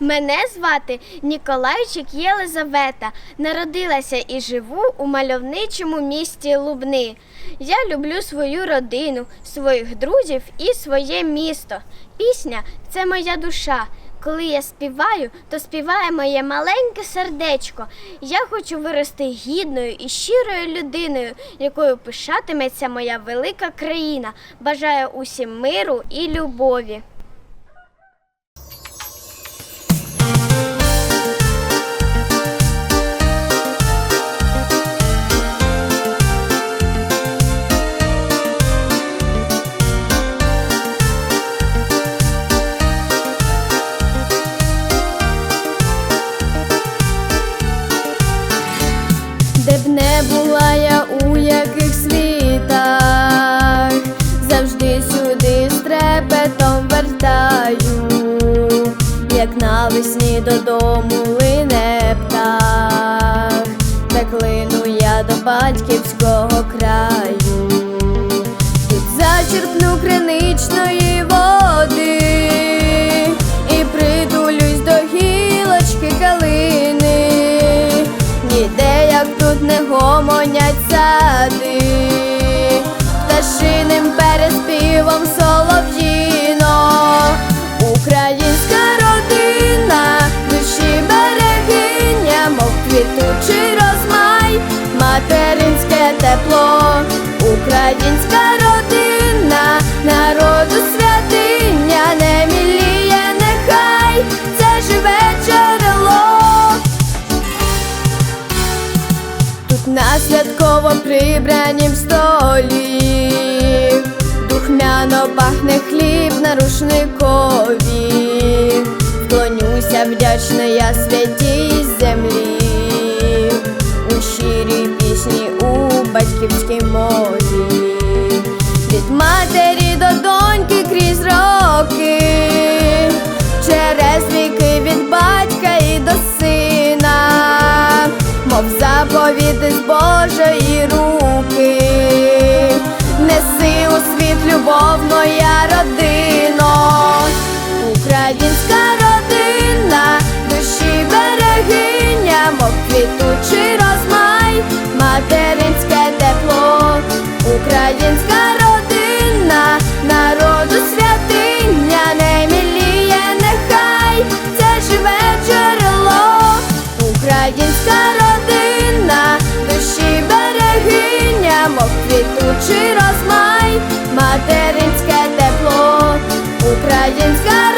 Мене звати Ніколайчик Єлизавета. Народилася і живу у мальовничому місті Лубни. Я люблю свою родину, своїх друзів і своє місто. Пісня це моя душа. Коли я співаю, то співає моє маленьке сердечко. Я хочу вирости гідною і щирою людиною, якою пишатиметься моя велика країна. Бажаю усім миру і любові. Яких світах, завжди сюди з трепетом вертаю, як навесні додому лине птах, так лину я до батьківського краю, тут зачерпну криничної як тут не гомонять сади, пташиним переспівом солов'їно, українська родина, душі берегиня, мов квітучий розмай, материнське тепло, українська родина, прибранім столі. Духмяно пахне хліб на рушникові. Вклонюся вдячна я святій землі. У щирій пісні у батьківській мові. Від матері до доньки крізь роки. Через віки від батька і до сина. Мов заповіти Українська родина, душі берегиня, мов квітучий розмай, материнське тепло, українська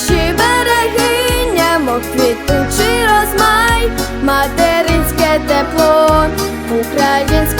душі берегиня, мов квітучий розмай, материнське тепло, українська